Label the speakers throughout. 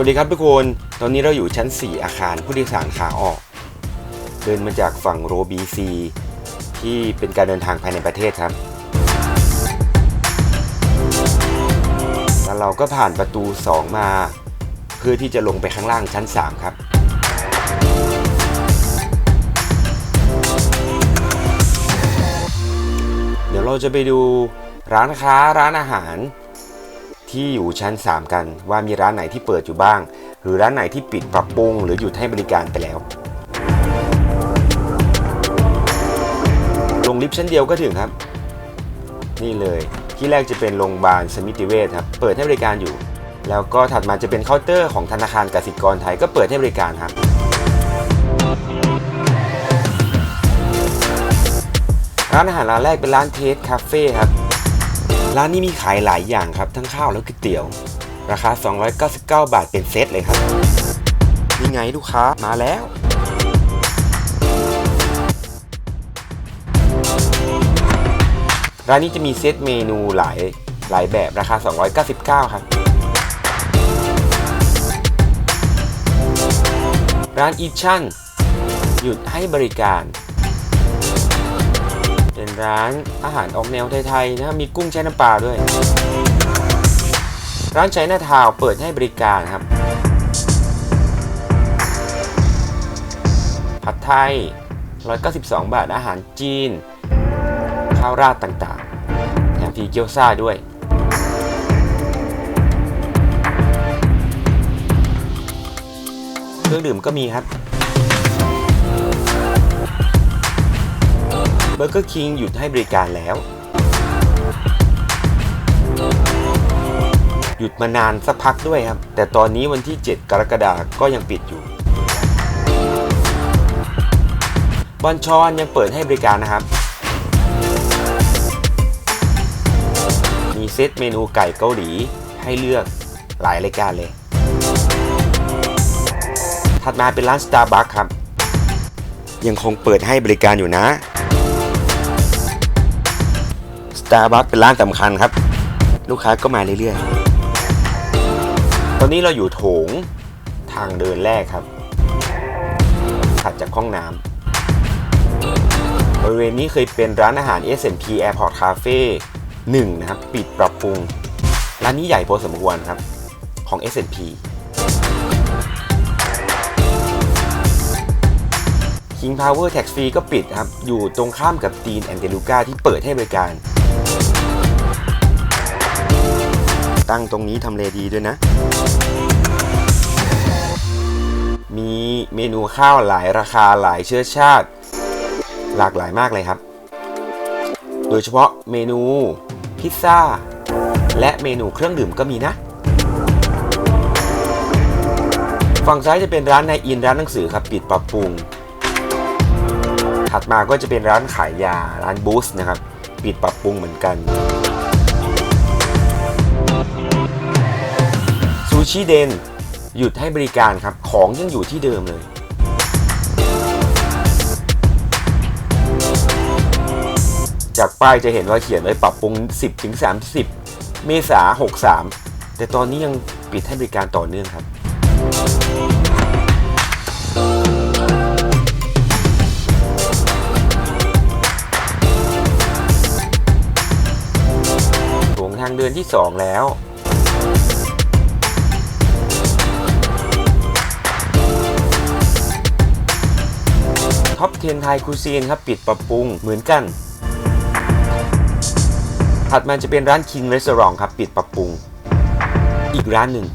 Speaker 1: วัสดีครับทุกคน ตอนนี้เราอยู่ชั้น 4 อาคารผู้โดยสารขาออก เดินมาจากฝั่งโรบีซีที่เป็นการเดินทางภายในประเทศครับ แล้วเราก็ผ่านประตู 2 มา เพื่อที่จะลงไปข้างล่างชั้น 3 ครับ เดี๋ยวเราจะไปดูร้านค้าร้านอาหาร ที่อยู่ชั้น 3 กัน ว่ามีร้านไหนที่เปิดอยู่บ้าง หรือร้านไหนที่ปิดปรับปรุง หรือหยุดให้บริการไปแล้ว ลงลิฟต์ชั้นเดียวก็ถึงครับ นี่เลยที่แรกจะเป็นโรงพยาบาลสมิติเวชครับเปิดให้บริการอยู่ แล้วก็ถัดมาจะเป็นเคาน์เตอร์ของธนาคารกสิกรไทยก็เปิดให้บริการครับร้านอาหารร้านแรกเป็นร้านเทสคาเฟ่ครับ ร้านนี้มีขายหลายอย่างครับ ทั้งข้าวและก๋วยเตี๋ยว ราคา 299 บาทเป็นเซตเลยครับนี่ไงลูกค้ามาแล้วร้านนี้จะมีเซตเมนูหลายหลายแบบราคา 299 ครับ ร้านอีชั่นหยุดให้บริการ เป็นร้านอาหารออกแนวไทยๆนะครับมีกุ้งแช่น้ำปลาด้วย ร้านใช้หน้าทาวเปิดให้บริการครับ ผัดไทย 192 บาทอาหารจีน ข้าวราดต่างๆ แถมทีเกี๊ยวซ่าด้วยเครื่องดื่มก็มีครับ เบอร์เกอร์คิงหยุดให้บริการแล้ว หยุดมานานสักพักด้วยครับ แต่ตอนนี้วันที่ 7 กรกฎาคมก็ยังปิดอยู่ บอนชอนยังเปิดให้บริการนะครับ มีเซตเมนูไก่เกาหลีให้เลือกหลายรายการเลย ถัดมาเป็นร้าน Starbucks ครับ ยังคงเปิดให้บริการอยู่นะ Starbucks เป็นร้านสำคัญครับ ลูกค้าก็มาเรื่อยๆ ตอนนี้เราอยู่โถงทางเดินแรกครับ ถัดจากห้องน้ำบริเวณนี้เคยเป็นร้านอาหาร S&P Airport Cafe 1 นะครับ ปิดปรับปรุง ร้านนี้ใหญ่พอสมควรครับ ของ S&P King Power Tax Free ก็ปิดครับ อยู่ตรงข้ามกับตีนแอนเดลูกาที่เปิดให้บริการ ตั้งตรงนี้ทำเลดีด้วยนะ มีเมนูข้าวหลายราคาหลายเชื้อชาติ หลากหลายมากเลยครับ โดยเฉพาะเมนูพิซซ่า และเมนูเครื่องดื่มก็มีนะ ฝั่งซ้ายจะเป็นร้านนายอินร้านหนังสือครับปิดปรับปรุง ถัดมาก็จะเป็นร้านขายยาร้านบูสนะครับ ปิดปรับปรุงเหมือนกัน ชิเดนหยุดให้บริการครับ ของยังอยู่ที่เดิมเลยจากป้ายจะเห็นว่าเขียนไว้ปรับปรุง 10ถึง30 เมษา63 แต่ตอนนี้ยังปิดให้บริการต่อเนื่องครับโถงทางเดินที่ 2 แล้ว ท็อป 10 ไทยคูซีนครับปิดปรับปรุงเหมือนกัน ถัดมาจะเป็นร้าน King Restaurant ครับปิดปรับปรุง อีกร้านหนึ่ง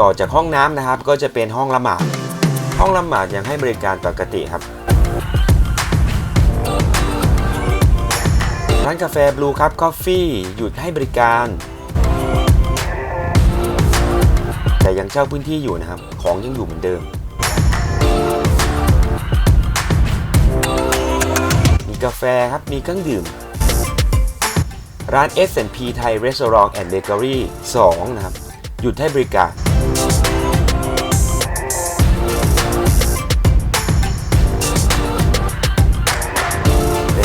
Speaker 1: ต่อจากห้องน้ำนะครับก็จะเป็นห้องละหมาด ห้องละหมาดยังให้บริการปกติครับ ร้านกาแฟบลูครับคอฟฟี่หยุดให้บริการ แต่ยังเช่าพื้นที่อยู่นะครับ ของยังอยู่เหมือนเดิม มีกาแฟครับ มีเครื่องดื่ม ร้าน S&P Thai Restaurant and Bakery 2 นะครับ หยุดให้บริการ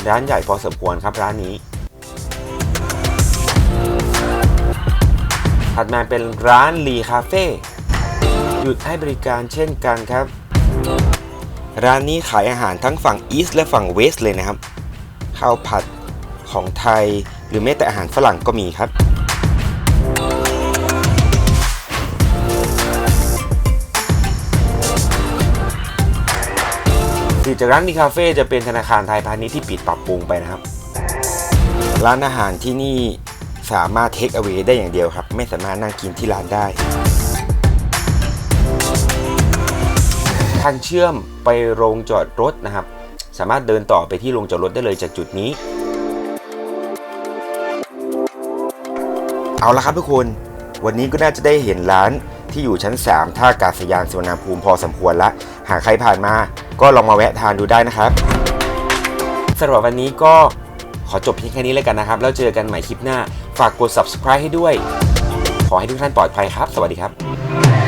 Speaker 1: ร้านใหญ่พอสมควรครับร้านนี้ ถัดมาเป็นร้านลีคาเฟ่หยุดให้บริการเช่นกันครับ ร้านนี้ขายอาหารทั้งฝั่งอีสต์และฝั่งเวสต์เลยนะครับข้าวผัดของไทยหรือแม้แต่อาหารฝรั่งก็มีครับ จากร้านนีคาเฟ่จะเป็นธนาคารไทยพาณิชย์ที่ปิดปรับปรุงไปนะครับ ร้านอาหารที่นี่สามารถเทคเอา a y ได้อย่างเดียวครับ ไม่สามารถนั่งกินที่ร้านได้ทางเชื่อมไปโรงจอดรถนะครับ สามารถเดินต่อไปที่โรงจอดรถได้เลยจากจุดนี้ เอาละครับทุกคน วันนี้ก็น่าจะได้เห็นร้านที่อยู่ชั้น 3 ท่าอากาศยานสุวรรณภูมิพอสมควรละ หากใครผ่านมา ก็ลองมาแวะทานดูได้นะครับสำหรับวันนี้ก็ขอจบเพียงแค่นี้เลยกันนะครับ แล้วเจอกันใหม่คลิปหน้า ฝากกด subscribe ให้ด้วย ขอให้ทุกท่านปลอดภัยครับ สวัสดีครับ